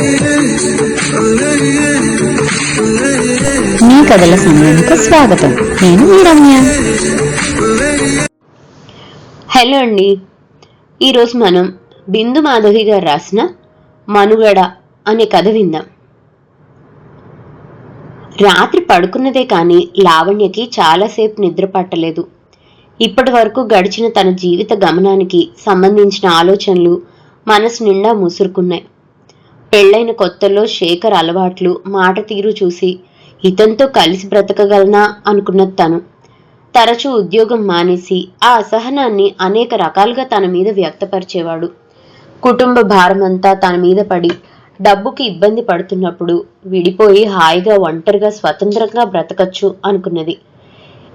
మీ కథల సమయానికి స్వాగతం. నేను మీ రమ్య. హలో అండి. ఈరోజు మనం బిందు మాధవి గారు రాసిన మనుగడ అనే కథ విందాం. రాత్రి పడుకున్నదే కానీ లావణ్యకి చాలాసేపు నిద్ర పట్టలేదు. ఇప్పటి వరకు గడిచిన తన జీవిత గమనానికి సంబంధించిన ఆలోచనలు మనసు నిండా ముసురుకున్నాయి. పెళ్ళైన కొత్తలో శేఖర్ అలవాట్లు మాట తీరు చూసి ఇతంతో కలిసి బ్రతకగలనా అనుకున్నది తను. తరచూ ఉద్యోగం మానేసి ఆ అసహనాన్ని అనేక రకాలుగా తన మీద వ్యక్తపరిచేవాడు. కుటుంబ భారమంతా తన మీద పడి డబ్బుకి ఇబ్బంది పడుతున్నప్పుడు విడిపోయి హాయిగా ఒంటరిగా స్వతంత్రంగా బ్రతకచ్చు అనుకున్నది.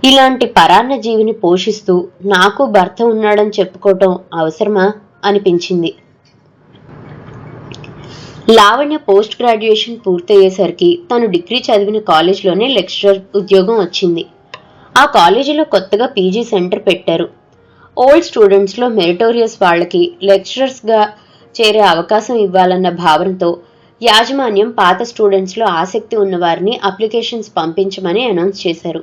ఇలాంటి పరాన్న జీవిని పోషిస్తూ నాకు భర్త ఉన్నాడని చెప్పుకోవటం అవసరమా? అనిపించింది. లావణ్య పోస్ట్ గ్రాడ్యుయేషన్ పూర్తయ్యేసరికి తను డిగ్రీ చదివిన కాలేజ్లోనే లెక్చరర్ ఉద్యోగం వచ్చింది. ఆ కాలేజీలో కొత్తగా పీజీ సెంటర్ పెట్టారు. ఓల్డ్ స్టూడెంట్స్లో మెరిటోరియస్ వాళ్ళకి లెక్చరర్స్గా చేరే అవకాశం ఇవ్వాలన్న భావనతో యాజమాన్యం పాత స్టూడెంట్స్లో ఆసక్తి ఉన్నవారిని అప్లికేషన్స్ పంపించమని అనౌన్స్ చేశారు.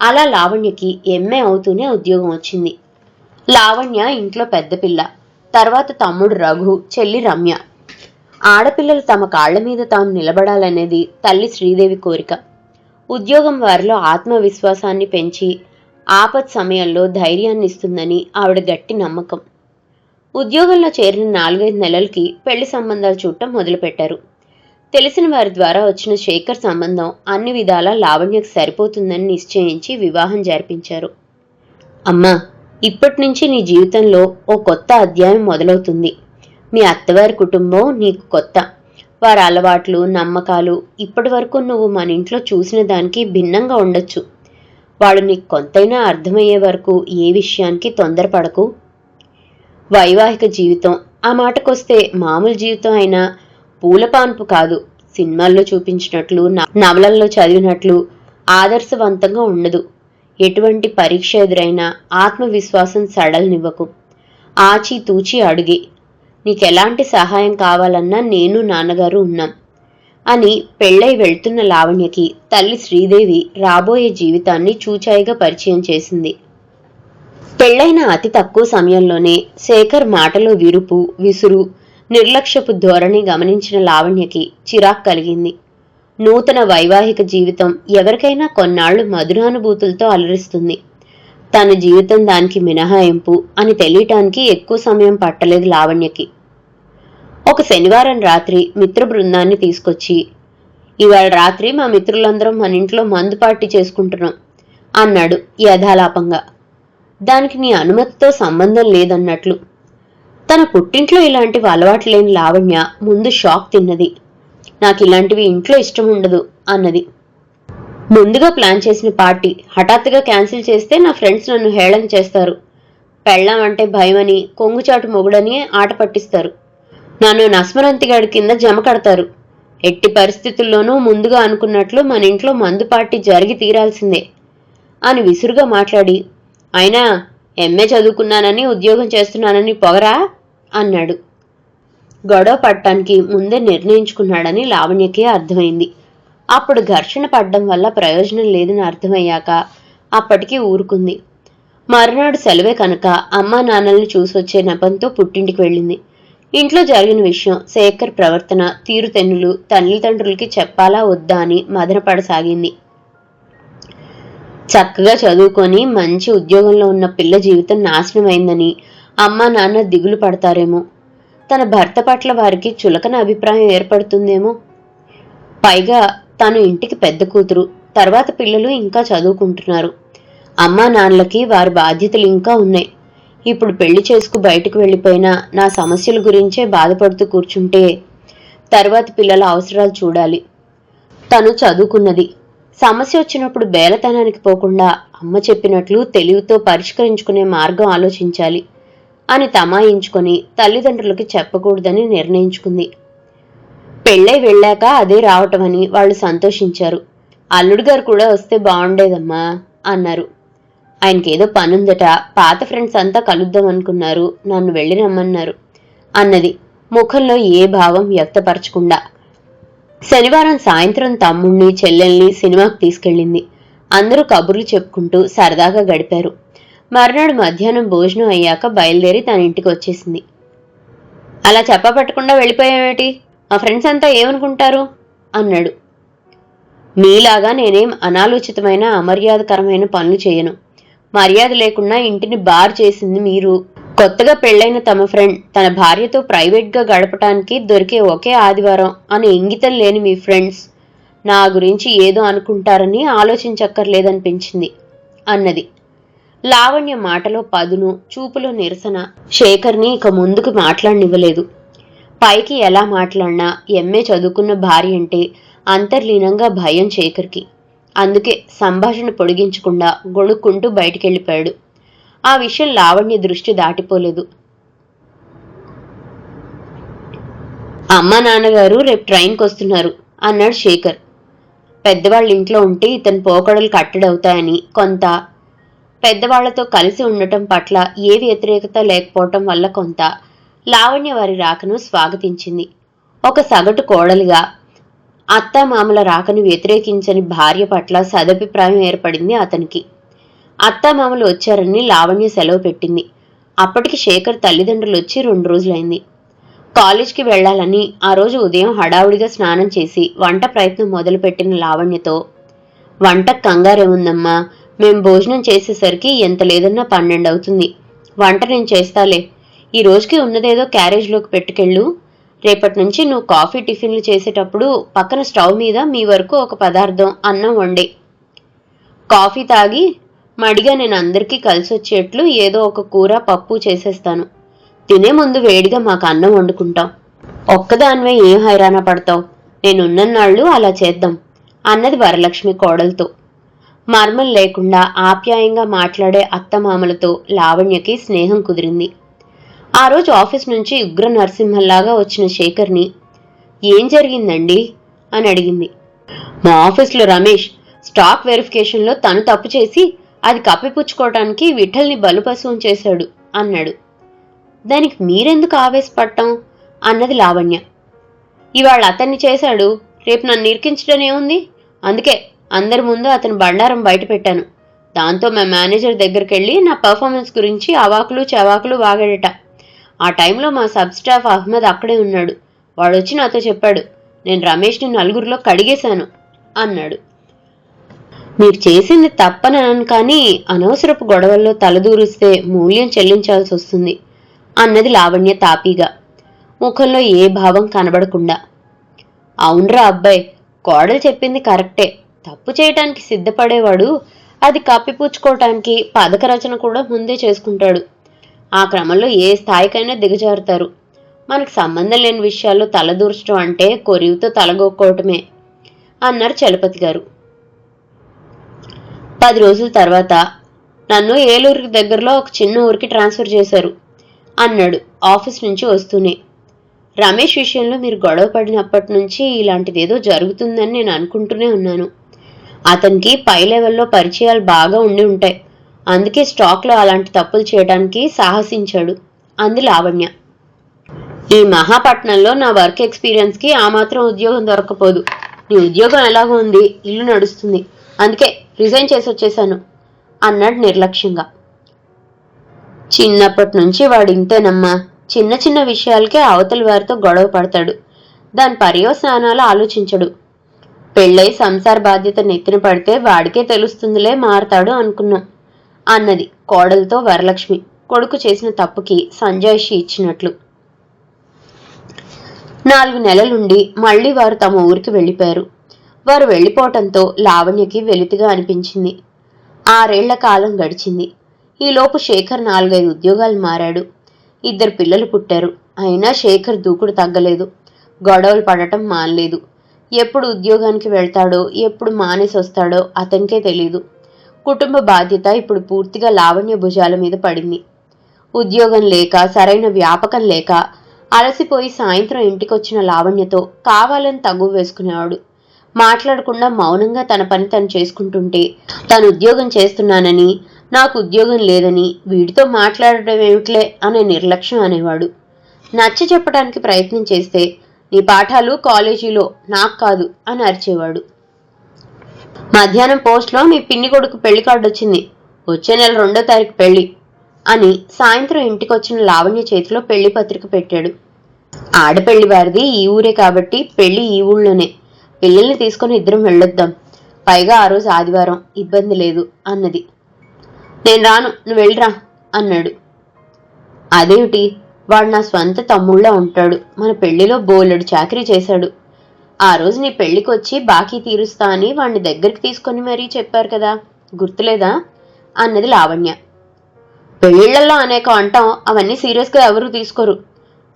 అలా లావణ్యకి ఎంఏ అవుతూనే ఉద్యోగం వచ్చింది. లావణ్య ఇంట్లో పెద్ద పిల్ల. తర్వాత తమ్ముడు రఘు చెల్లి రమ్య. ఆడపిల్లలు తమ కాళ్ళ మీద తాము నిలబడాలనేది తల్లి శ్రీదేవి కోరిక. ఉద్యోగం వారిలో ఆత్మవిశ్వాసాన్ని పెంచి ఆపత్ సమయంలో ధైర్యాన్ని ఇస్తుందని ఆవిడ గట్టి నమ్మకం. ఉద్యోగంలో చేరిన నాలుగైదు నెలలకి పెళ్ళి సంబంధాలు చూడటం మొదలుపెట్టారు. తెలిసిన వారి ద్వారా వచ్చిన శేఖర్ సంబంధం అన్ని విధాలా లావణ్యకు సరిపోతుందని నిశ్చయించి వివాహం జరిపించారు. అమ్మా ఇప్పటి నుంచి నీ జీవితంలో ఓ కొత్త అధ్యాయం మొదలవుతుంది. మీ అత్తవారి కుటుంబం నీకు కొత్త. వారి అలవాట్లు నమ్మకాలు ఇప్పటి వరకు నువ్వు మన ఇంట్లో చూసిన దానికి భిన్నంగా ఉండొచ్చు. వాళ్ళు నీకు కొంతైనా అర్థమయ్యే వరకు ఏ విషయానికి తొందరపడకు. వైవాహిక జీవితం. ఆ మాటకొస్తే మామూలు జీవితం అయినా పూలపాన్పు కాదు. సినిమాల్లో చూపించినట్లు న- నవలల్లో చదివినట్లు ఆదర్శవంతంగా ఉండదు. ఎటువంటి పరీక్ష ఎదురైనా ఆత్మవిశ్వాసం సడలనివ్వకు. ఆచి తూచి నీకు ఎలాంటి సహాయం కావాలన్నా నేను నాన్నగారు ఉన్నాం. అని పెళ్ళై వెళ్తున్న లావణ్యకి తల్లి శ్రీదేవి రాబోయే జీవితాన్ని చూచాయిగా పరిచయం చేసింది. పెళ్ళైన అతి తక్కువ సమయంలోనే శేఖర్ మాటలో విరుపు విసురు నిర్లక్ష్యపు ధోరణి గమనించిన లావణ్యకి చిరాక్ కలిగింది. నూతన వైవాహిక జీవితం ఎవరికైనా కొన్నాళ్ళు మధురానుభూతులతో అలరిస్తుంది. తన జీవితం దానికి మినహాయింపు అని తెలియటానికి ఎక్కువ సమయం పట్టలేదు లావణ్యకి. ఒక శనివారం రాత్రి మిత్ర బృందాన్ని తీసుకొచ్చి ఇవాళ రాత్రి మా మిత్రులందరం మన ఇంట్లో మందు పార్టీ చేసుకుంటున్నాం అన్నాడు యథాలాపంగా. దానికి నీ అనుమతితో సంబంధం లేదన్నట్లు. తన పుట్టింట్లో ఇలాంటివి అలవాటు లేని లావణ్య ముందు షాక్ తిన్నది. నాకు ఇలాంటివి ఇంట్లో ఇష్టం ఉండదు అన్నది. ముందుగా ప్లాన్ చేసిన పార్టీ హఠాత్తుగా క్యాన్సిల్ చేస్తే నా ఫ్రెండ్స్ నన్ను హేళన చేస్తారు. పెళ్ళాం అంటే భయమని కొంగుచాటు మొగుడని ఆట పట్టిస్తారు. నన్ను నస్మరంతిగాడి కింద జమ కడతారు. ఎట్టి పరిస్థితుల్లోనూ ముందుగా అనుకున్నట్లు మన ఇంట్లో మందు పార్టీ జరిగి తీరాల్సిందే అని విసురుగా మాట్లాడి అయినా ఎంఏ చదువుకున్నానని ఉద్యోగం చేస్తున్నానని పొగరా? అన్నాడు. గొడవ పట్టడానికి ముందే నిర్ణయించుకున్నాడని లావణ్యకి అర్థమైంది. అప్పుడు ఘర్షణ పడ్డం వల్ల ప్రయోజనం లేదని అర్థమయ్యాక అప్పటికి ఊరుకుంది. మరునాడు సెలవే కనుక అమ్మా నాన్నల్ని చూసొచ్చే నెపంతో పుట్టింటికి వెళ్ళింది. ఇంట్లో జరిగిన విషయం శేఖర్ ప్రవర్తన తీరుతెన్నులు తల్లిదండ్రులకి చెప్పాలా వద్దా అని మదనపడసాగింది. చక్కగా చదువుకొని మంచి ఉద్యోగంలో ఉన్న పిల్ల జీవితం నాశనమైందని అమ్మా నాన్న దిగులు పడతారేమో. తన భర్త పట్ల వారికి చులకన అభిప్రాయం ఏర్పడుతుందేమో. పైగా తను ఇంటికి పెద్ద కూతురు తర్వాత పిల్లలు ఇంకా చదువుకుంటున్నారు. అమ్మా నాన్నలకి వారి బాధ్యతలు ఇంకా ఉన్నాయి. ఇప్పుడు పెళ్ళి చేసుకు బయటకు వెళ్ళిపోయినా నా సమస్యల గురించే బాధపడుతూ కూర్చుంటే తర్వాత పిల్లల అవసరాలు చూడాలి. తను చదువుకున్నది. సమస్య వచ్చినప్పుడు బేలతనానికి పోకుండా అమ్మ చెప్పినట్లు తెలివితో పరిష్కరించుకునే మార్గం ఆలోచించాలి అని తమాయించుకొని తల్లిదండ్రులకి చెప్పకూడదని నిర్ణయించుకుంది. పెళ్ళై వెళ్ళాక అదే రావటమని వాళ్ళు సంతోషించారు. అల్లుడు గారు కూడా వస్తే బాగుండేదమ్మా అన్నారు. ఆయనకేదో పనుందట. పాత ఫ్రెండ్స్ అంతా కలుద్దాం అనుకున్నారు. నన్ను వెళ్ళి రమ్మన్నారు. అన్నది. ముఖంలో ఏ భావం వ్యక్తపరచకుండా. శనివారం సాయంత్రం తమ్ముణ్ణి చెల్లెల్ని సినిమాకు తీసుకెళ్ళింది. అందరూ కబుర్లు చెప్పుకుంటూ సరదాగా గడిపారు. మర్నాడు మధ్యాహ్నం భోజనం అయ్యాక బయలుదేరి తన ఇంటికి వచ్చేసింది. అలా చెప్పపట్టకుండా వెళ్ళిపోయామేటి మా ఫ్రెండ్స్ అంతా ఏమనుకుంటారు? అన్నాడు. మీలాగా నేనేం అనాలోచితమైన అమర్యాదకరమైన పనులు చేయను. మర్యాద లేకుండా ఇంటిని బార్ చేసింది మీరు. కొత్తగా పెళ్ళైన తమ ఫ్రెండ్ తన భార్యతో ప్రైవేట్గా గడపటానికి దొరికే ఒకే ఆదివారం అని ఇంగితం లేని మీ ఫ్రెండ్స్. నా గురించి ఏదో అనుకుంటారని ఆలోచించక్కర్లేదనిపించింది అన్నది. లావణ్య మాటలో పదును చూపులో నిరసన. శేఖర్ని ఇక ముందుకు మాట్లాడనివ్వలేదు. పైకి ఎలా మాట్లాడినా ఎంఏ చదువుకున్న భార్య అంటే అంతర్లీనంగా భయం శేఖర్కి. అందుకే సంభాషణ పొడిగించకుండా గొణుక్కుంటూ బయటికెళ్ళిపోయాడు. ఆ విషయం లావణ్య దృష్టి దాటిపోలేదు. అమ్మ నాన్నగారు రేపు ట్రైన్కి వస్తున్నారు అన్నాడు శేఖర్. పెద్దవాళ్ళ ఇంట్లో ఉంటే ఇతని పోకడలు కట్టడవుతాయని కొంత. పెద్దవాళ్ళతో కలిసి ఉండటం పట్ల ఏ వ్యతిరేకత లేకపోవటం వల్ల కొంత. లావణ్య వారి రాకను స్వాగతించింది. ఒక సగటు కోడలిగా అత్తామామల రాకను వ్యతిరేకించని భార్య పట్ల సదభిప్రాయం ఏర్పడింది అతనికి. అత్తామామలు వచ్చారని లావణ్య సెలవు పెట్టింది. అప్పటికి శేఖర్ తల్లిదండ్రులు వచ్చి రెండు రోజులైంది. కాలేజ్కి వెళ్ళాలని ఆ రోజు ఉదయం హడావుడిగా స్నానం చేసి వంట ప్రయత్నం మొదలుపెట్టిన లావణ్యతో వంట కంగారేముందమ్మా మేం భోజనం చేసేసరికి ఎంత లేదన్నా పన్నెండు అవుతుంది వంట నేను చేస్తాలే. ఈ రోజుకి ఉన్నదేదో క్యారేజ్లోకి పెట్టుకెళ్ళు. రేపటి నుంచి నువ్వు కాఫీ టిఫిన్లు చేసేటప్పుడు పక్కన స్టవ్ మీద మీ వరకు ఒక పదార్థం అన్నం వండే. కాఫీ తాగి మడిగా నేను అందరికీ కలిసి వచ్చేట్లు ఏదో ఒక కూర పప్పు చేసేస్తాను. తినే ముందు వేడిగా మాకు అన్నం వండుకుంటాం. ఒక్కదానివే ఏం హైరాణ పడతావు? నేనున్నన్నాళ్ళు అలా చేద్దాం అన్నది వరలక్ష్మి కోడలతో. మర్మం లేకుండా ఆప్యాయంగా మాట్లాడే అత్తమామలతో లావణ్యకి స్నేహం కుదిరింది. ఆ రోజు ఆఫీస్ నుంచి ఉగ్ర నరసింహల్లాగా వచ్చిన శేఖర్ని ఏం జరిగిందండి? అని అడిగింది. మా ఆఫీస్లో రమేష్ స్టాక్ వెరిఫికేషన్లో తను తప్పు చేసి అది కప్పిపుచ్చుకోవటానికి విఠల్ని బలుపశువం చేశాడు అన్నాడు. దానికి మీరెందుకు ఆవేశపడటం? అన్నది లావణ్య. ఇవాళ అతన్ని చేశాడు రేపు నన్ను ఇరికించడం ఏముంది అందుకే అందరి ముందు అతని బండారం బయట పెట్టాను. దాంతో మా మేనేజర్ దగ్గరికి వెళ్ళి నా పర్ఫార్మెన్స్ గురించి అవాకులు చవాకులు వాగాడట. ఆ టైంలో మా సబ్ స్టాఫ్ అహ్మద్ అక్కడే ఉన్నాడు. వాడు వచ్చి నాతో చెప్పాడు నేను రమేష్ని నలుగురిలో కడిగేశాను అన్నాడు. మీరు చేసింది తప్పనను కానీ అనవసరపు గొడవల్లో తలదూరిస్తే మూల్యం చెల్లించాల్సి వస్తుంది అన్నది లావణ్య తాపీగా. ముఖంలో ఏ భావం కనబడకుండా. అవునరా అబ్బాయి కోడలు చెప్పింది కరెక్టే. తప్పు చేయటానికి సిద్ధపడేవాడు అది కప్పిపుచ్చుకోవటానికి పథక రచన కూడా ముందే చేసుకుంటాడు. ఆ క్రమంలో ఏ స్థాయికైనా దిగజారుతారు. మనకు సంబంధం లేని విషయాల్లో తలదూర్చడం అంటే కొరివితో తలగొక్కోవటమే అన్నారు చలపతి గారు. పది రోజుల తర్వాత నన్ను ఏలూరుకి దగ్గరలో ఒక చిన్న ఊరికి ట్రాన్స్ఫర్ చేశారు అన్నాడు ఆఫీస్ నుంచి వస్తూనే. రమేష్ విషయంలో మీరు గొడవ పడినప్పటి నుంచి ఇలాంటిదేదో జరుగుతుందని నేను అనుకుంటూనే ఉన్నాను. అతనికి పై లెవెల్లో పరిచయాలు బాగా ఉండి ఉంటాయి. అందుకే స్టాక్లో అలాంటి తప్పులు చేయడానికి సాహసించాడు. అంది లావణ్య. ఈ మహాపట్నంలో నా వర్క్ ఎక్స్పీరియన్స్కి ఆ మాత్రం ఉద్యోగం దొరకపోదు. నీ ఉద్యోగం ఎలాగో ఉంది ఇల్లు నడుస్తుంది. అందుకే రిజైన్ చేసి వచ్చేసాను అన్నాడు నిర్లక్ష్యంగా. చిన్నప్పటి నుంచి వాడు ఇంతేనమ్మా చిన్న చిన్న విషయాలకే అవతలి వారితో గొడవ పడతాడు. దాని పర్యవసానాలు ఆలోచించడు. పెళ్ళై సంసార బాధ్యత నెత్తిన పడితే వాడికే తెలుస్తుందిలే మారతాడు అనుకున్నాం. అన్నది కోడలతో వరలక్ష్మి కొడుకు చేసిన తప్పుకి సంజాయిషి ఇచ్చినట్లు. నాలుగు నెలలుండి మళ్ళీ వారు తమ ఊరికి వెళ్ళిపోయారు. వారు వెళ్ళిపోవటంతో లావణ్యకి వెలితిగా అనిపించింది. ఆరేళ్ళ కాలం గడిచింది. ఈలోపు శేఖర్ నాలుగైదు ఉద్యోగాలు మారాడు. ఇద్దరు పిల్లలు పుట్టారు. అయినా శేఖర్ దూకుడు తగ్గలేదు. గొడవలు పడటం మానలేదు. ఎప్పుడు ఉద్యోగానికి వెళ్తాడో ఎప్పుడు మానేసి వస్తాడో అతనికే తెలీదు. కుటుంబ బాధ్యత ఇప్పుడు పూర్తిగా లావణ్య భుజాల మీద పడింది. ఉద్యోగం లేక సరైన వ్యాపకం లేక అలసిపోయి సాయంత్రం ఇంటికొచ్చిన లావణ్యతో కావాలని తగు వేసుకునేవాడు. మాట్లాడకుండా మౌనంగా తన పని తను చేసుకుంటుంటే తను ఉద్యోగం చేస్తున్నానని నాకు ఉద్యోగం లేదని వీడితో మాట్లాడడం ఏమిట్లే? అనే నిర్లక్ష్యం అనేవాడు. నచ్చ చెప్పడానికి ప్రయత్నం చేస్తే నీ పాఠాలు కాలేజీలో నాకు కాదు అని అరిచేవాడు. మధ్యాహ్నం పోస్ట్లో మీ పిన్ని కొడుకు పెళ్ళి కార్డు వచ్చింది. వచ్చే నెల రెండో తారీఖు పెళ్ళి అని సాయంత్రం ఇంటికి వచ్చిన లావణ్య చేతిలో పెళ్ళి పత్రిక పెట్టాడు. ఆడపెళ్ళి వారిది ఈ ఊరే కాబట్టి పెళ్ళి ఈ ఊళ్ళోనే. పిల్లల్ని తీసుకొని ఇద్దరం వెళ్ళొద్దాం. పైగా ఆ రోజు ఆదివారం ఇబ్బంది లేదు అన్నది. నేను రాను నువ్వు వెళ్ళిరా అన్నాడు. అదేమిటి? వాడు నా స్వంత తమ్ముళ్ళ ఉంటాడు. మన పెళ్ళిలో బోలెడు చాకరీ చేశాడు. ఆ రోజు నీ పెళ్ళికొచ్చి బాకీ తీరుస్తా అని వాణ్ణి దగ్గరికి తీసుకొని మరీ చెప్పారు కదా. గుర్తులేదా? అన్నది లావణ్య. పెళ్ళిళ్ళల్లో అనేక అంటాం అవన్నీ సీరియస్గా ఎవరు తీసుకోరు.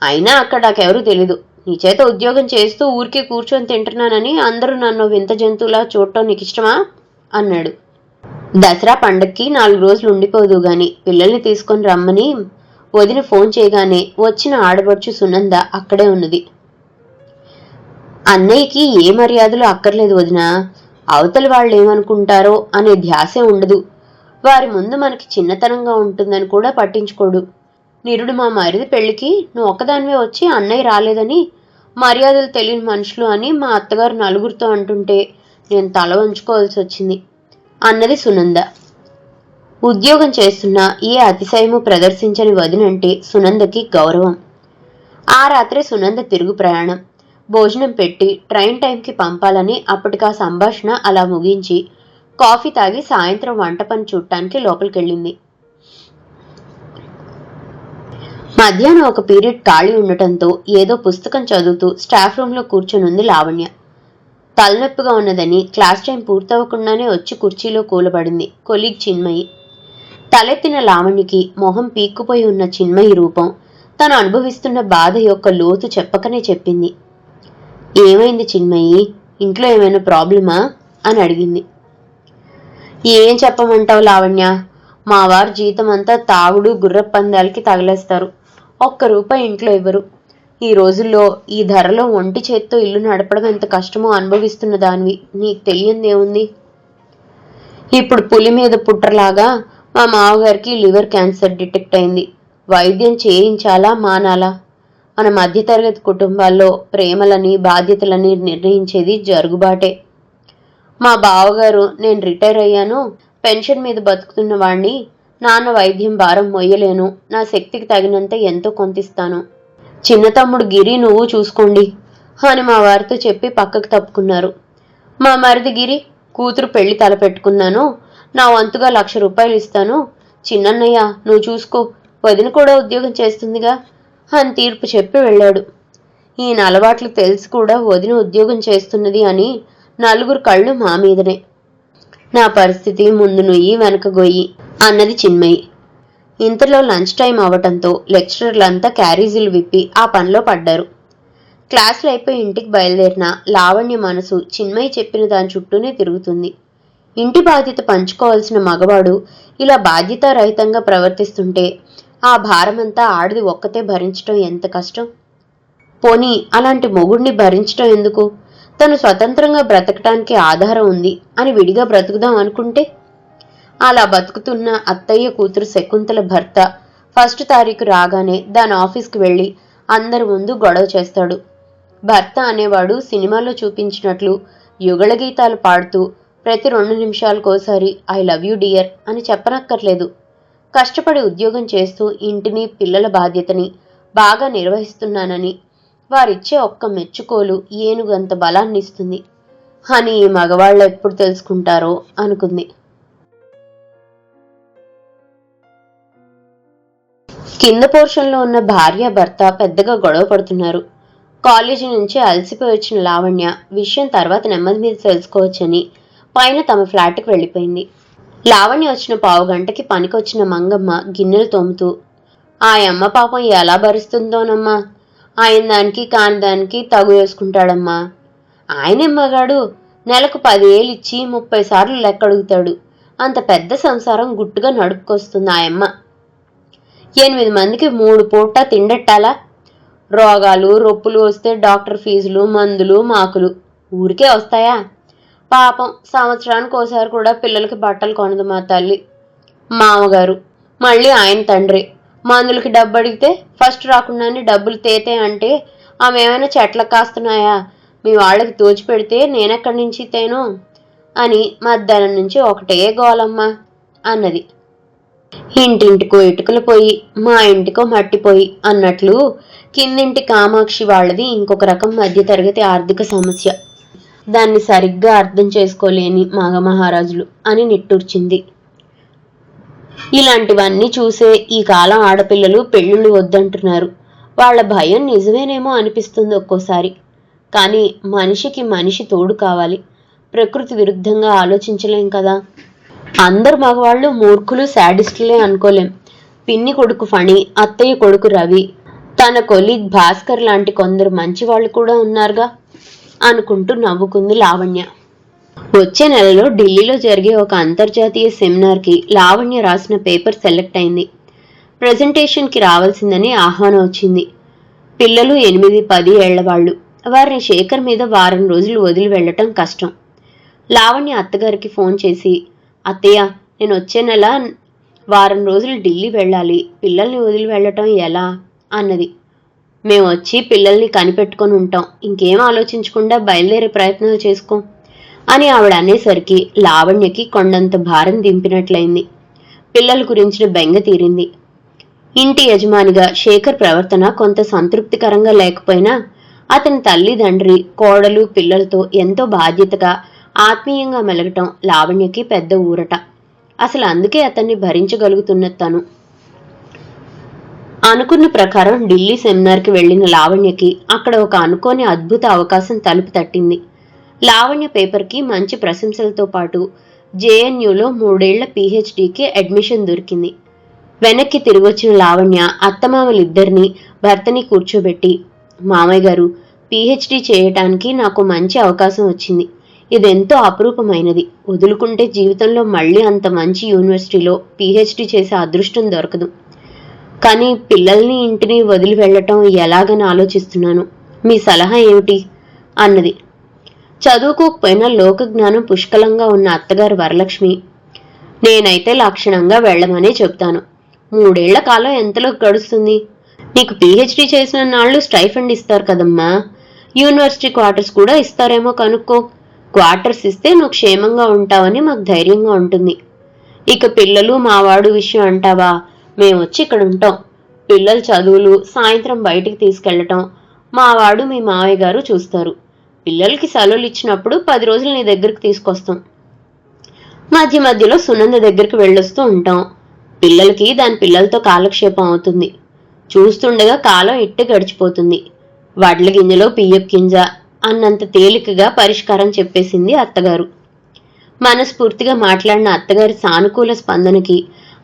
అయినా అక్కడ నాకెవరూ తెలీదు. నీ చేత ఉద్యోగం చేస్తూ ఊరికే కూర్చొని తింటున్నానని అందరూ నన్ను వింత జంతువులా చూడటం నీకు ఇష్టమా అన్నాడు. దసరా పండక్కి నాలుగు రోజులు ఉండిపోదు గాని పిల్లల్ని తీసుకొని రమ్మని వదిన ఫోన్ చేయగానే వచ్చిన ఆడబడుచు సునంద అక్కడే ఉన్నది. అన్నయ్యకి ఏ మర్యాదలు అక్కర్లేదు వదిన. అవతలి వాళ్ళు ఏమనుకుంటారో అనే ధ్యాసే ఉండదు. వారి ముందు మనకి చిన్నతనంగా ఉంటుందని కూడా పట్టించుకోడు. నిరుడు మా మరిది పెళ్ళికి నువ్వు ఒక్కదానివే వచ్చి అన్నయ్య రాలేదని మర్యాదలు తెలియని మనుషులు అని మా అత్తగారు నలుగురితో అంటుంటే నేను తల వంచుకోవాల్సి వచ్చింది. అన్నది సునంద. ఉద్యోగం చేస్తున్న ఏ అతిశయము ప్రదర్శించని వదినంటే సునందకి గౌరవం. ఆ రాత్రి సునంద తిరుగు ప్రయాణం. భోజనం పెట్టి ట్రైన్ టైంకి పంపాలని అప్పటికా సంభాషణ అలా ముగించి కాఫీ తాగి సాయంత్రం వంట పని చూడటానికి లోపలికెళ్ళింది. మధ్యాహ్నం ఒక పీరియడ్ ఖాళీ ఉండటంతో ఏదో పుస్తకం చదువుతూ స్టాఫ్ రూమ్లో కూర్చొనుంది లావణ్య. తలనొప్పిగా ఉన్నదని క్లాస్ టైం పూర్తవకుండానే వచ్చి కుర్చీలో కూలబడింది కొలీగ్ చిన్మయి. తలెత్తిన లావణ్యకి మొహం పీక్కుపోయి ఉన్న చిన్మయి రూపం తను అనుభవిస్తున్న బాధ యొక్క లోతు చెప్పకనే చెప్పింది. ఏమైంది చిన్మయి? ఇంట్లో ఏమైనా ప్రాబ్లమా? అని అడిగింది. ఏం చెప్పమంటావు లావణ్య? మా వారు జీతం అంతా తాగుడు గుర్రపు పందాలకి తగలేస్తారు. ఒక్క రూపాయి ఇంట్లో ఇవ్వరు. ఈ రోజుల్లో ఈ ధరలో ఒంటి చేత్తో ఇల్లు నడపడం ఎంత కష్టమో అనుభవిస్తున్న దానివి. నీకు తెలియందేముంది ఇప్పుడు పులి మీద పుట్టలాగా మా మామగారికి లివర్ క్యాన్సర్ డిటెక్ట్ అయింది. వైద్యం చేయించాలా మానాలా? మన మధ్యతరగతి కుటుంబాల్లో ప్రేమలని బాధ్యతలని నిర్ణయించేది జరుగుబాటే. మా బావగారు నేను రిటైర్ అయ్యాను. పెన్షన్ మీద బతుకుతున్న వాణ్ణి నాన్న వైద్యం భారం మొయ్యలేను. నా శక్తికి తగినంత ఎంతో కొంతిస్తాను. చిన్న తమ్ముడు గిరి నువ్వు చూసుకోండి అని మా వారితో చెప్పి పక్కకు తప్పుకున్నారు. మా మరిది గిరి కూతురు పెళ్ళి తలపెట్టుకున్నాను. నా వంతుగా లక్ష రూపాయలు ఇస్తాను. చిన్నన్నయ్య నువ్వు చూసుకో. వదిన కూడా ఉద్యోగం చేస్తుందిగా. అని తీర్పు చెప్పి వెళ్ళాడు. ఈయన అలవాట్లు తెలిసి కూడా వదిన ఉద్యోగం చేస్తున్నది అని నలుగురు కళ్ళు మా మీదనే. నా పరిస్థితి ముందు నుయ్యి వెనక గొయ్యి అన్నది చిన్మయి. ఇంతలో లంచ్ టైం అవటంతో లెక్చరర్లంతా క్యారీజీలు విప్పి ఆ పనిలో పడ్డారు. క్లాసులు అయిపోయి ఇంటికి బయలుదేరిన లావణ్య మనసు చిన్మయి చెప్పిన దాని చుట్టూనే తిరుగుతుంది. ఇంటి బాధ్యత పంచుకోవాల్సిన మగవాడు ఇలా బాధ్యతారహితంగా ప్రవర్తిస్తుంటే ఆ భారమంతా ఆడది ఒక్కతే భరించటం ఎంత కష్టం? పోనీ అలాంటి మొగుడిని భరించటం ఎందుకు? తను స్వతంత్రంగా బ్రతకటానికి ఆధారం ఉంది అని విడిగా బ్రతుకుదాం అనుకుంటే? అలా బతుకుతున్న అత్తయ్య కూతురు శకుంతల భర్త ఫస్ట్ తారీఖు రాగానే దాని ఆఫీస్కి వెళ్ళి అందరి ముందు గొడవ చేస్తాడు. భర్త అనేవాడు సినిమాలో చూపించినట్లు యుగళ గీతాలు పాడుతూ ప్రతి రెండు నిమిషాలకోసారి ఐ లవ్ యూ డియర్ అని చెప్పనక్కర్లేదు. కష్టపడి ఉద్యోగం చేస్తూ ఇంటిని పిల్లల బాధ్యతని బాగా నిర్వహిస్తున్నానని వారిచ్చే ఒక్క మెచ్చుకోలు ఏనుగంత బలాన్ని ఇస్తుంది అని ఈ మగవాళ్ళు ఎప్పుడు తెలుసుకుంటారో అనుకుంది. కింద పోర్షన్లో ఉన్న భార్య భర్త పెద్దగా గొడవ పడుతున్నారు. కాలేజీ నుంచి అలసిపోయి వచ్చిన లావణ్య విషయం తర్వాత నెమ్మది మీద తెలుసుకోవచ్చని పైన తమ ఫ్లాట్కి వెళ్ళిపోయింది. లావణ్య వచ్చిన పావు గంటకి పనికొచ్చిన మంగమ్మ గిన్నెలు తోముతూ ఆ అమ్మ పాపం ఎలా భరిస్తుందోనమ్మా? ఆయన దానికి కాని దానికి తగు వేసుకుంటాడమ్మా. ఆయనమ్మగాడు మగాడు. నెలకు పదివేలు ఇచ్చి ముప్పై సార్లు లెక్క అడుగుతాడు అంత పెద్ద సంసారం గుట్టుగా నడుపుకొస్తుంది ఆయమ్మ ఎనిమిది మందికి మూడు పూట తిండెట్టాలా? రోగాలు రొప్పులు వస్తే డాక్టర్ ఫీజులు మందులు మాకులు. ఊరికే వస్తాయా? పాపం సంవత్సరానికి ఒకసారి కూడా పిల్లలకి బట్టలు కొనదు మా తల్లి. మామగారు మళ్ళీ ఆయన తండ్రి. మందులకి డబ్బు అడిగితే ఫస్ట్ రాకుండానే డబ్బులు తేతే అంటే ఆమె ఏమైనా చెట్లకు కాస్తున్నాయా? మీ వాళ్ళకి తోచి పెడితే నేనెక్కడి నుంచి తేను? అని మధ్యాహ్నం నుంచి ఒకటే గోలమ్మ అన్నది. ఇంటింటికో ఇటుకలు పోయి మా ఇంటికో మట్టిపోయి అన్నట్లు కిందింటి కామాక్షి వాళ్ళది ఇంకొక రకం మధ్యతరగతి ఆర్థిక సమస్య. దాన్ని సరిగ్గా అర్థం చేసుకోలేని మగ మహారాజులు అని నిట్టూర్చింది. ఇలాంటివన్నీ చూసే ఈ కాలం ఆడపిల్లలు పెళ్ళిళ్ళు వద్దంటున్నారు. వాళ్ళ భయం నిజమేనేమో అనిపిస్తుంది ఒక్కోసారి. కానీ మనిషికి మనిషి తోడు కావాలి. ప్రకృతి విరుద్ధంగా ఆలోచించలేం కదా. అందరు మగవాళ్ళు మూర్ఖులు శాడిస్టులే అనుకోలేం. పిన్ని కొడుకు ఫణి అత్తయ్య కొడుకు రవి తన కొలీగ్ భాస్కర్ లాంటి కొందరు మంచి వాళ్ళు కూడా ఉన్నారుగా. అనుకుంటూ నవ్వుకుంది లావణ్య. వచ్చే నెలలో ఢిల్లీలో జరిగే ఒక అంతర్జాతీయ సెమినార్కి లావణ్య రాసిన పేపర్ సెలెక్ట్ అయింది. ప్రజెంటేషన్కి రావాల్సిందని ఆహ్వానం వచ్చింది. పిల్లలు ఎనిమిది పది ఏళ్ళ వాళ్ళు. వారిని శేఖర్ మీద వారం రోజులు వదిలి వెళ్ళటం కష్టం. లావణ్య అత్తగారికి ఫోన్ చేసి అత్తయ్య నేను వచ్చే నెల వారం రోజులు ఢిల్లీ వెళ్ళాలి. పిల్లల్ని వదిలి వెళ్ళటం ఎలా? అన్నది. మేము వచ్చి పిల్లల్ని కనిపెట్టుకొని ఉంటాం. ఇంకేం ఆలోచించకుండా బయలుదేరే ప్రయత్నాలు చేసుకో. అని ఆవిడ అనేసరికి లావణ్యకి కొండంత భారం దింపినట్లయింది. పిల్లల గురించిన బెంగ తీరింది. ఇంటి యజమానిగా శేఖర్ ప్రవర్తన కొంత సంతృప్తికరంగా లేకపోయినా అతని తల్లిదండ్రి కోడలు పిల్లలతో ఎంతో బాధ్యతగా ఆత్మీయంగా మెలగటం లావణ్యకి పెద్ద ఊరట. అసలు అందుకే అతన్ని భరించగలుగుతున్న తను. అనుకున్న ప్రకారం ఢిల్లీ సెమినార్కి వెళ్ళిన లావణ్యకి అక్కడ ఒక అనుకోని అద్భుత అవకాశం తలుపు తట్టింది. లావణ్య పేపర్కి మంచి ప్రశంసలతో పాటు జేఎన్యూలో మూడేళ్ళ పీహెచ్డీకి అడ్మిషన్ దొరికింది. వెనక్కి తిరిగొచ్చిన లావణ్య అత్తమామలిద్దరినీ భర్తని కూర్చోబెట్టి మామయ్య గారు పీహెచ్డీ చేయటానికి నాకు మంచి అవకాశం వచ్చింది. ఇదెంతో అపురూపమైనది. వదులుకుంటే జీవితంలో మళ్ళీ అంత మంచి యూనివర్సిటీలో పీహెచ్డీ చేసే అదృష్టం దొరకదు. కానీ పిల్లల్ని ఇంటిని వదిలి వెళ్ళటం ఎలాగని ఆలోచిస్తున్నాను. మీ సలహా ఏమిటి? అన్నది. చదువుకోకపోయినా లోక జ్ఞానం పుష్కలంగా ఉన్న అత్తగారు వరలక్ష్మి. నేనైతే లక్షణంగా వెళ్ళమనే చెప్తాను. మూడేళ్ళ కాలం ఎంతలో గడుస్తుంది? నీకు పీహెచ్డీ చేసిన నాళ్ళు స్టైఫండ్ ఇస్తారు కదమ్మా. యూనివర్సిటీ క్వార్టర్స్ కూడా ఇస్తారేమో కనుక్కో. క్వార్టర్స్ ఇస్తే నువ్వు క్షేమంగా ఉంటావని మాకు ధైర్యంగా ఉంటుంది. ఇక పిల్లలు మావాడు విషయం అంటావా? మేము వచ్చి ఇక్కడ ఉంటాం. పిల్లల చదువులు సాయంత్రం బయటికి తీసుకెళ్ళటం మావాడు మీ మావయ్య గారు చూస్తారు. పిల్లలకి సెలవులు ఇచ్చినప్పుడు పది రోజులు నీ దగ్గరికి తీసుకొస్తాం. మధ్య మధ్యలో సునంద దగ్గరికి వెళ్ళొస్తూ ఉంటాం. పిల్లలకి దాని పిల్లలతో కాలక్షేపం అవుతుంది. చూస్తుండగా కాలం ఇట్టే గడిచిపోతుంది. వడ్ల గింజలో పియ్యపు గింజ అన్నంత తేలికగా పరిష్కారం చెప్పేసింది అత్తగారు. మనస్ఫూర్తిగా మాట్లాడిన అత్తగారి సానుకూల స్పందనకి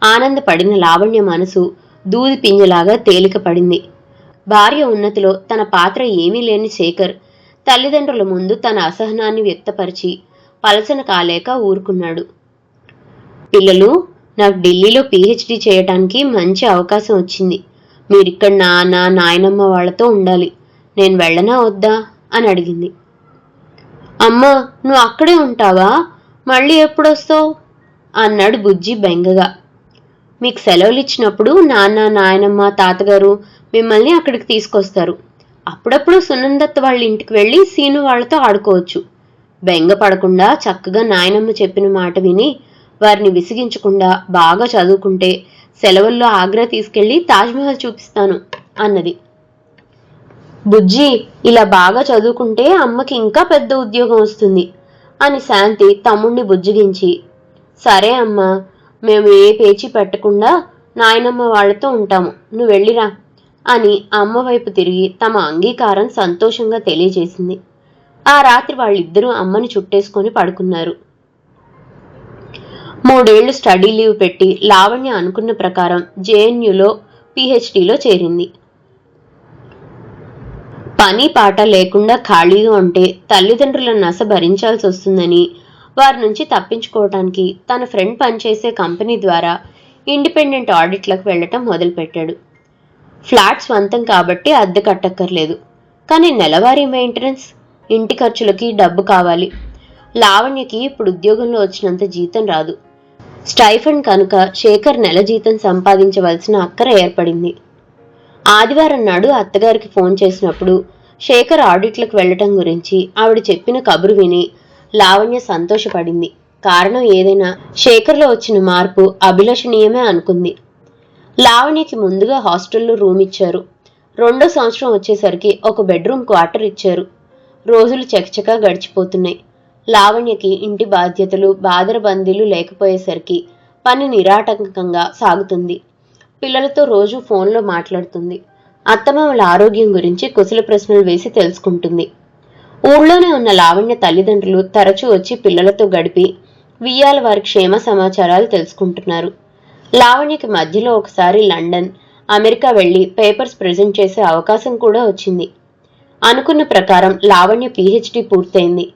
ఆనందపడిన లావణ్య మనసు దూది పింజలాగా తేలిక పడింది భార్య ఉన్నతిలో తన పాత్ర ఏమీ లేని శేఖర్ తల్లిదండ్రుల ముందు తన అసహనాన్ని వ్యక్తపరిచి పలసన కాలేక ఊరుకున్నాడు. పిల్లలు నాకు ఢిల్లీలో పిహెచ్డి చేయటానికి మంచి అవకాశం వచ్చింది. మీరిక్కడ నాన్న నాయనమ్మ వాళ్ళతో ఉండాలి. నేను వెళ్ళనా వద్దా? అని అడిగింది. అమ్మా నువ్వు అక్కడే ఉంటావా? మళ్ళీ ఎప్పుడొస్తావు? అన్నాడు బుజ్జి బెంగగా. మీకు సెలవులు ఇచ్చినప్పుడు నాన్న నాయనమ్మ తాతగారు మిమ్మల్ని అక్కడికి తీసుకొస్తారు. అప్పుడప్పుడు సునందత్ వాళ్ళ ఇంటికి వెళ్ళి సీను వాళ్ళతో ఆడుకోవచ్చు. బెంగ పడకుండా చక్కగా నాయనమ్మ చెప్పిన మాట విని వారిని విసిగించకుండా బాగా చదువుకుంటే సెలవుల్లో ఆగ్రా తీసుకెళ్ళి తాజ్మహల్ చూపిస్తాను అన్నది. బుజ్జి ఇలా బాగా చదువుకుంటే అమ్మకి ఇంకా పెద్ద ఉద్యోగం వస్తుంది అని శాంతి తమ్ముణ్ణి బుజ్జగించి సరే అమ్మా మేము ఏ పేచీ పెట్టకుండా నాయనమ్మ వాళ్ళతో ఉంటాము. నువ్వు వెళ్ళిరా అని అమ్మ వైపు తిరిగి తమ అంగీకారం సంతోషంగా తెలియజేసింది. ఆ రాత్రి వాళ్ళిద్దరూ అమ్మని చుట్టేసుకొని పడుకున్నారు. మూడేళ్ళు స్టడీ లీవ్ పెట్టి లావణ్య అనుకున్న ప్రకారం జేఎన్యులో పిహెచ్డిలో చేరింది. పని పాట లేకుండా ఖాళీగా ఉంటే తల్లిదండ్రుల నస భరించాల్సి వస్తుందని వారి నుంచి తప్పించుకోవడానికి తన ఫ్రెండ్ పనిచేసే కంపెనీ ద్వారా ఇండిపెండెంట్ ఆడిట్లకు వెళ్ళటం మొదలుపెట్టాడు. ఫ్లాట్ స్వంతం కాబట్టి అద్దె కట్టక్కర్లేదు. కానీ నెలవారీ మెయింటెనెన్స్ ఇంటి ఖర్చులకి డబ్బు కావాలి. లావణ్యకి ఇప్పుడు ఉద్యోగంలో వచ్చినంత జీతం రాదు. స్టైఫండ్ కనుక శేఖర్ నెల జీతం సంపాదించవలసిన అక్కర ఏర్పడింది. ఆదివారం నాడు అత్తగారికి ఫోన్ చేసినప్పుడు శేఖర్ ఆడిట్లకు వెళ్ళటం గురించి ఆవిడ చెప్పిన కబురు విని లావణ్య సంతోషపడింది. కారణం ఏదైనా శేఖర్లో వచ్చిన మార్పు అభిలషణీయమే అనుకుంది. లావణ్యకి ముందుగా హాస్టల్లో రూమ్ ఇచ్చారు. రెండో సంవత్సరం వచ్చేసరికి ఒక బెడ్రూమ్ క్వార్టర్ ఇచ్చారు. రోజులు చకచకా గడిచిపోతున్నాయి. లావణ్యకి ఇంటి బాధ్యతలు బాదరబందీలు లేకపోయేసరికి పని నిరాటంకంగా సాగుతుంది. పిల్లలతో రోజు ఫోన్లో మాట్లాడుతుంది. అత్తమామల ఆరోగ్యం గురించి కుశల ప్రశ్నలు వేసి తెలుసుకుంటుంది. ఊళ్ళోనే ఉన్న లావణ్య తల్లిదండ్రులు తరచూ వచ్చి పిల్లలతో గడిపి వియ్యాల వారి క్షేమ సమాచారాలు తెలుసుకుంటున్నారు. లావణ్యకి మధ్యలో ఒకసారి లండన్ అమెరికా వెళ్ళి పేపర్స్ ప్రజెంట్ చేసే అవకాశం కూడా వచ్చింది. అనుకున్న ప్రకారం లావణ్య పీహెచ్డీ పూర్తయింది.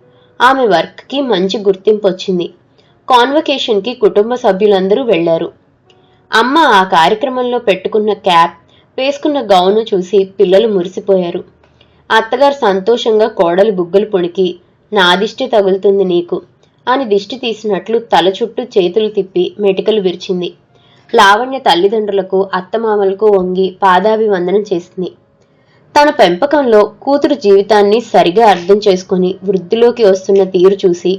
ఆమె వర్క్కి మంచి గుర్తింపు వచ్చింది. కాన్వకేషన్కి కుటుంబ సభ్యులందరూ వెళ్ళారు అమ్మ ఆ కార్యక్రమంలో పెట్టుకున్న క్యాప్ వేసుకున్న గౌను చూసి పిల్లలు మురిసిపోయారు. అత్తగారు సంతోషంగా కోడలు బుగ్గలు పొణికి నా దిష్టి తగులుతుంది నీకు అని దిష్టి తీసినట్లు తల చుట్టూ చేతులు తిప్పి మెటికలు విరిచింది. లావణ్య తల్లిదండ్రులకు అత్తమామలకు వంగి పాదాభివందనం చేసింది. తన పెంపకంలో కూతురు జీవితాన్ని సరిగా అర్థం చేసుకొని వృద్ధిలోకి వస్తున్న తీరు చూసి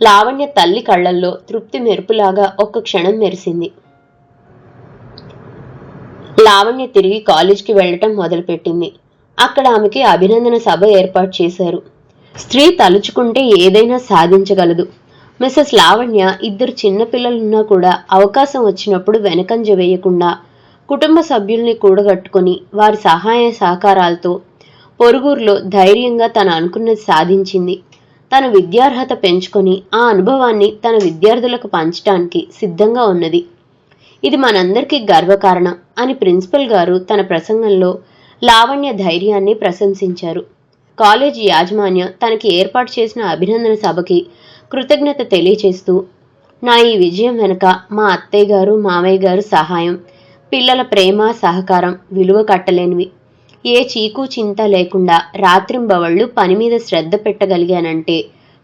లావణ్య తల్లి కళ్ళల్లో తృప్తి మెరుపులాగా ఒక్క క్షణం మెరిసింది. లావణ్య తిరిగి కాలేజ్కి వెళ్ళటం మొదలుపెట్టింది. అక్కడ ఆమెకి అభినందన సభ ఏర్పాటు చేశారు. స్త్రీ తలుచుకుంటే ఏదైనా సాధించగలదు. మిస్సెస్ లావణ్య ఇద్దరు చిన్నపిల్లలున్నా కూడా అవకాశం వచ్చినప్పుడు వెనకంజ వేయకుండా కుటుంబ సభ్యుల్ని కూడగట్టుకొని వారి సహాయ సహకారాలతో పొరుగురులో ధైర్యంగా తను అనుకున్నది సాధించింది. తన విద్యార్హత పెంచుకొని ఆ అనుభవాన్ని తన విద్యార్థులకు పంచడానికి సిద్ధంగా ఉన్నది. ఇది మనందరికీ గర్వకారణం అని ప్రిన్సిపల్ గారు తన ప్రసంగంలో లావణ్య ధైర్యాన్ని ప్రశంసించారు. కాలేజీ యాజమాన్యం తనకి ఏర్పాటు చేసిన అభినందన సభకి కృతజ్ఞత తెలియచేస్తూ నా ఈ విజయం వెనుక మా అత్తయ్య గారు మామయ్య గారు సహాయం పిల్లల ప్రేమ సహకారం విలువ కట్టలేనివి. ఏ చీకు చింత లేకుండా రాత్రింబవళ్ళు పని మీద శ్రద్ధ పెట్టగలిగానంటే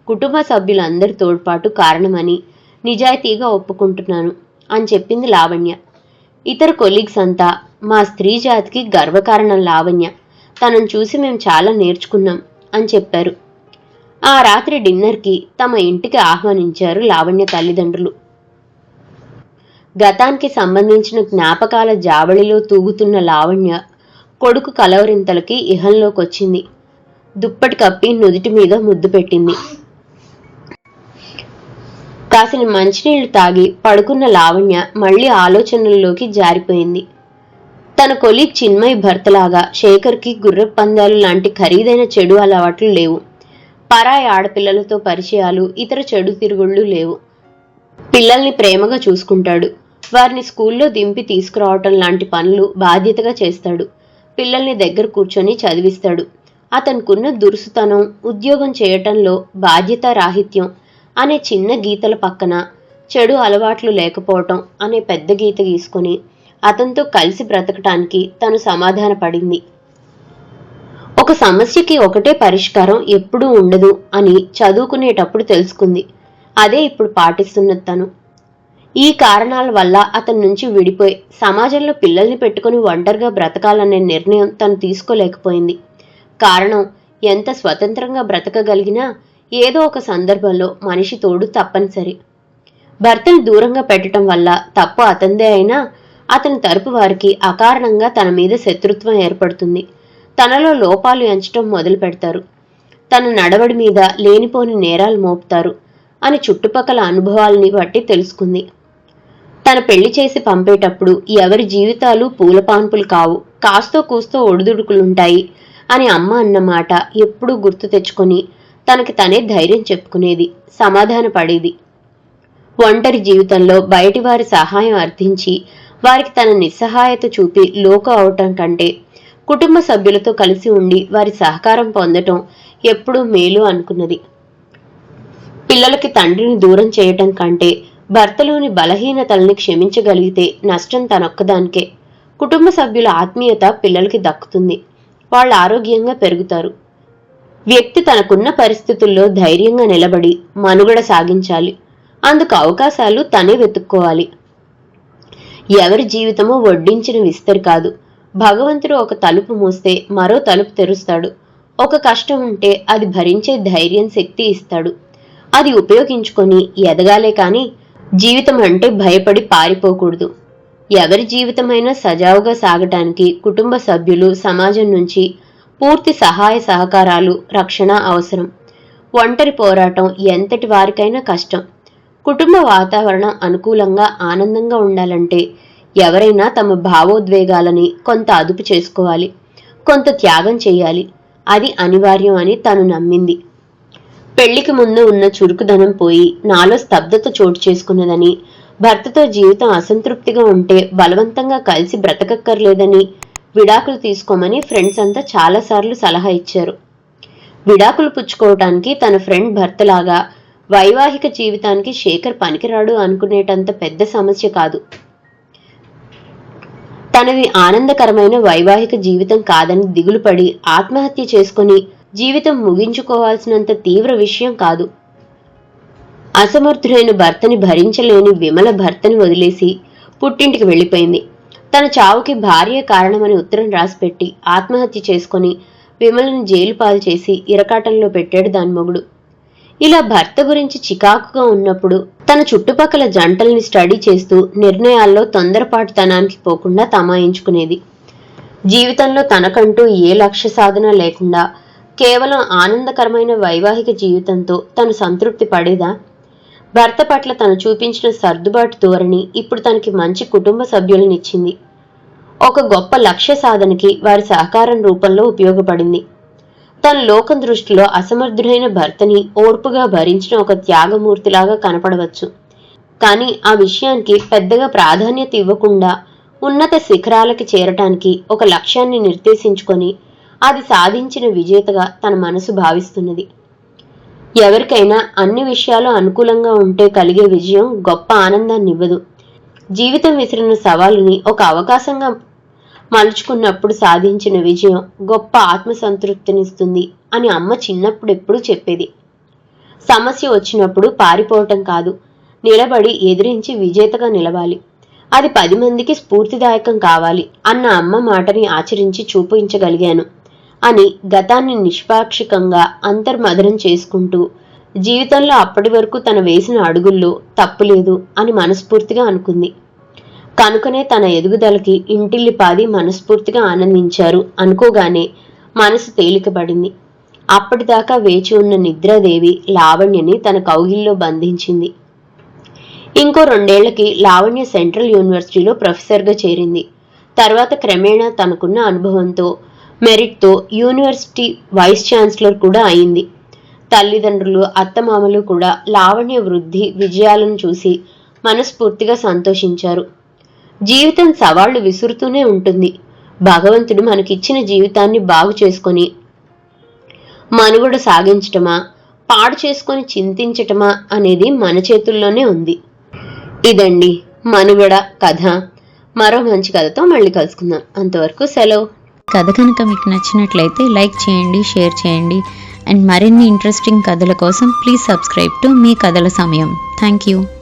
కుటుంబ సభ్యులందరి తోడ్పాటు కారణమని నిజాయితీగా ఒప్పుకుంటున్నాను అని చెప్పింది లావణ్య. ఇతర కొలీగ్స్ అంతా మా స్త్రీ జాతికి గర్వకారణం లావణ్య. తనను చూసి మేము చాలా నేర్చుకున్నాం అని చెప్పారు. ఆ రాత్రి డిన్నర్కి తమ ఇంటికి ఆహ్వానించారు లావణ్య తల్లిదండ్రులు. గతానికి సంబంధించిన జ్ఞాపకాల జావళిలో తూగుతున్న లావణ్య కొడుకు కలవరింతలకి ఇహంలోకి వచ్చింది దుప్పటి కప్పి నుదిటి మీద ముద్దు పెట్టింది. కాసిన మంచినీళ్ళు తాగి పడుకున్న లావణ్య మళ్ళీ ఆలోచనల్లోకి జారిపోయింది. తన కొలీగ్ చిన్మయ్ భర్తలాగా శేఖర్కి గుర్రపు పందాలు లాంటి ఖరీదైన చెడు అలవాట్లు లేవు. పరాయి ఆడపిల్లలతో పరిచయాలు ఇతర చెడు తిరుగుళ్ళు లేవు. పిల్లల్ని ప్రేమగా చూసుకుంటాడు. వారిని స్కూల్లో దింపి తీసుకురావటం లాంటి పనులు బాధ్యతగా చేస్తాడు. పిల్లల్ని దగ్గర కూర్చొని చదివిస్తాడు. అతనుకున్న దురుసుతనం ఉద్యోగం చేయటంలో బాధ్యత రాహిత్యం అనే చిన్న గీతల పక్కన చెడు అలవాట్లు లేకపోవటం అనే పెద్ద గీత గీసుకొని అతనితో కలిసి బ్రతకటానికి తను సమాధానపడింది. ఒక సమస్యకి ఒకటే పరిష్కారం ఎప్పుడూ ఉండదు అని చదువుకునేటప్పుడు తెలుసుకుంది. అదే ఇప్పుడు పాటిస్తున్నది తను. ఈ కారణాల వల్ల అతని నుంచి విడిపోయి సమాజంలో పిల్లల్ని పెట్టుకుని ఒంటరిగా బ్రతకాలనే నిర్ణయం తను తీసుకోలేకపోయింది. కారణం ఎంత స్వతంత్రంగా బ్రతకగలిగినా ఏదో ఒక సందర్భంలో మనిషి తోడు తప్పనిసరి. భర్తను దూరంగా పెట్టడం వల్ల తప్పు అతందే అయినా అతని తరపు వారికి అకారణంగా తన మీద శత్రుత్వం ఏర్పడుతుంది. తనలో లోపాలు ఎంచటం మొదలు పెడతారు. తన నడవడి మీద లేనిపోని నేరాలు మోపుతారు అని చుట్టుపక్కల అనుభవాలని బట్టి తెలుసుకుంది. తన పెళ్ళి చేసి పంపేటప్పుడు ఎవరి జీవితాలు పూలపాన్పులు కావు. కాస్తో కూస్తో ఒడిదుడుకులుంటాయి అని అమ్మ అన్న మాట ఎప్పుడూ గుర్తు తెచ్చుకొని తనకి తనే ధైర్యం చెప్పుకునేది సమాధాన పడేది ఒంటరి జీవితంలో బయటి వారి సహాయం అర్థించి వారికి తన నిస్సహాయత చూపి లోకు అవటం కంటే కుటుంబ సభ్యులతో కలిసి ఉండి వారి సహకారం పొందటం ఎప్పుడూ మేలు అనుకున్నది. పిల్లలకి తండ్రిని దూరం చేయటం కంటే భర్తలోని బలహీనతల్ని క్షమించగలిగితే నష్టం తనొక్కదానికే. కుటుంబ సభ్యుల ఆత్మీయత పిల్లలకి దక్కుతుంది. వాళ్ళు ఆరోగ్యంగా పెరుగుతారు. వ్యక్తి తనకున్న పరిస్థితుల్లో ధైర్యంగా నిలబడి మనుగడ సాగించాలి. అందుకు అవకాశాలు తనే వెతుక్కోవాలి. ఎవరి జీవితమో వడ్డించిన విస్తరి కాదు. భగవంతుడు ఒక తలుపు మూస్తే మరో తలుపు తెరుస్తాడు. ఒక కష్టం ఉంటే అది భరించే ధైర్యం శక్తి ఇస్తాడు. అది ఉపయోగించుకొని ఎదగాలే కానీ జీవితం అంటే భయపడి పారిపోకూడదు. ఎవరి జీవితమైనా సజావుగా సాగటానికి కుటుంబ సభ్యులు సమాజం నుంచి పూర్తి సహాయ సహకారాలు రక్షణ అవసరం. ఒంటరి పోరాటం ఎంతటి వారికైనా కష్టం. కుటుంబ వాతావరణం అనుకూలంగా ఆనందంగా ఉండాలంటే ఎవరైనా తమ భావోద్వేగాలని కొంత అదుపు చేసుకోవాలి కొంత త్యాగం చేయాలి. అది అనివార్యం అని తను నమ్మింది. పెళ్ళికి ముందు ఉన్న చురుకుదనం పోయి నాలో స్తబ్దత చోటు చేసుకున్నదని భర్తతో జీవితం అసంతృప్తిగా ఉంటే బలవంతంగా కలిసి బ్రతకక్కర్లేదని విడాకులు తీసుకోమని ఫ్రెండ్స్ అంతా చాలాసార్లు సలహా ఇచ్చారు. విడాకులు పుచ్చుకోవటానికి తన ఫ్రెండ్ భర్తలాగా వైవాహిక జీవితానికి శేఖర్ పనికిరాడు అనుకునేటంత పెద్ద సమస్య కాదు. తనది ఆనందకరమైన వైవాహిక జీవితం కాదని దిగులు పడి ఆత్మహత్య చేసుకుని జీవితం ముగించుకోవాల్సినంత తీవ్ర విషయం కాదు. అసమర్థుడైన భర్తని భరించలేని విమల భర్తని వదిలేసి పుట్టింటికి వెళ్ళిపోయింది. తన చావుకి భార్య కారణమని ఉత్తరం రాసిపెట్టి ఆత్మహత్య చేసుకొని విమలను జైలు పాలు చేసి ఇరకాటంలో పెట్టాడు దాని మొగుడు. ఇలా భర్త గురించి చికాకుగా ఉన్నప్పుడు తన చుట్టుపక్కల జంటల్ని స్టడీ చేస్తూ నిర్ణయాల్లో తొందరపాటుతనానికి పోకుండా తమాయించుకునేది. జీవితంలో తనకంటూ ఏ లక్ష్య సాధన లేకుండా కేవలం ఆనందకరమైన వైవాహిక జీవితంతో తను సంతృప్తి పడేదా? భర్త పట్ల తను చూపించిన సర్దుబాటు ధోరణి ఇప్పుడు తనకి మంచి కుటుంబ సభ్యులనిచ్చింది. ఒక గొప్ప లక్ష్య సాధనకి వారి సహకారం రూపంలో ఉపయోగపడింది. తన లోకం దృష్టిలో అసమర్థుడైన భర్తని ఓర్పుగా భరించిన ఒక త్యాగమూర్తిలాగా కనపడవచ్చు. కానీ ఆ విషయానికి పెద్దగా ప్రాధాన్యత ఇవ్వకుండా ఉన్నత శిఖరాలకి చేరటానికి ఒక లక్ష్యాన్ని నిర్దేశించుకొని అది సాధించిన విజేతగా తన మనసు భావిస్తున్నది. ఎవరికైనా అన్ని విషయాలు అనుకూలంగా ఉంటే కలిగే విజయం గొప్ప ఆనందాన్ని ఇవ్వదు జీవితం విసిరిన సవాలుని ఒక అవకాశంగా మలుచుకున్నప్పుడు సాధించిన విజయం గొప్ప ఆత్మసంతృప్తినిస్తుంది అని అమ్మ చిన్నప్పుడు ఎప్పుడూ చెప్పేది. సమస్య వచ్చినప్పుడు పారిపోవటం కాదు నిలబడి ఎదిరించి విజేతగా నిలవాలి. అది పది మందికి స్ఫూర్తిదాయకం కావాలి అన్న అమ్మ మాటని ఆచరించి చూపించగలిగాను అని గతాన్ని నిష్పాక్షికంగా అంతర్మదనం చేసుకుంటూ జీవితంలో అప్పటి వరకు తన వేసిన అడుగుల్లో తప్పులేదు అని మనస్ఫూర్తిగా అనుకుంది. కనుకనే తన ఎదుగుదలకి ఇంటిల్లిపాది మనస్ఫూర్తిగా ఆనందించారు. అనుకోగానే మనసు తేలికపడింది. అప్పటిదాకా వేచి ఉన్న నిద్రాదేవి లావణ్యని తన కౌగిల్లో బంధించింది. ఇంకో రెండేళ్ళకి లావణ్య సెంట్రల్ యూనివర్సిటీలో ప్రొఫెసర్గా చేరింది. తర్వాత క్రమేణా తనకున్న అనుభవంతో మెరిట్తో యూనివర్సిటీ వైస్ ఛాన్సలర్ కూడా అయింది. తల్లిదండ్రులు అత్తమామలు కూడా లావణ్య వృద్ధి విజయాలను చూసి మనస్ఫూర్తిగా సంతోషించారు. జీవితం సవాళ్ళు విసురుతూనే ఉంటుంది. భగవంతుడు మనకిచ్చిన జీవితాన్ని బాగు చేసుకొని మనుగడ సాగించటమా పాడు చేసుకొని చింతించటమా అనేది మన చేతుల్లోనే ఉంది. ఇదండి మనుగడ కథ. మరో మంచి కథతో మళ్ళీ కలుసుకుందాం. అంతవరకు సెలవు. కథ కనుక మీకు నచ్చినట్లయితే లైక్ చేయండి షేర్ చేయండి. అండ్ మరిన్ని ఇంట్రెస్టింగ్ కథల కోసం ప్లీజ్ సబ్స్క్రైబ్ టు మీ కథల సమయం. Thank you.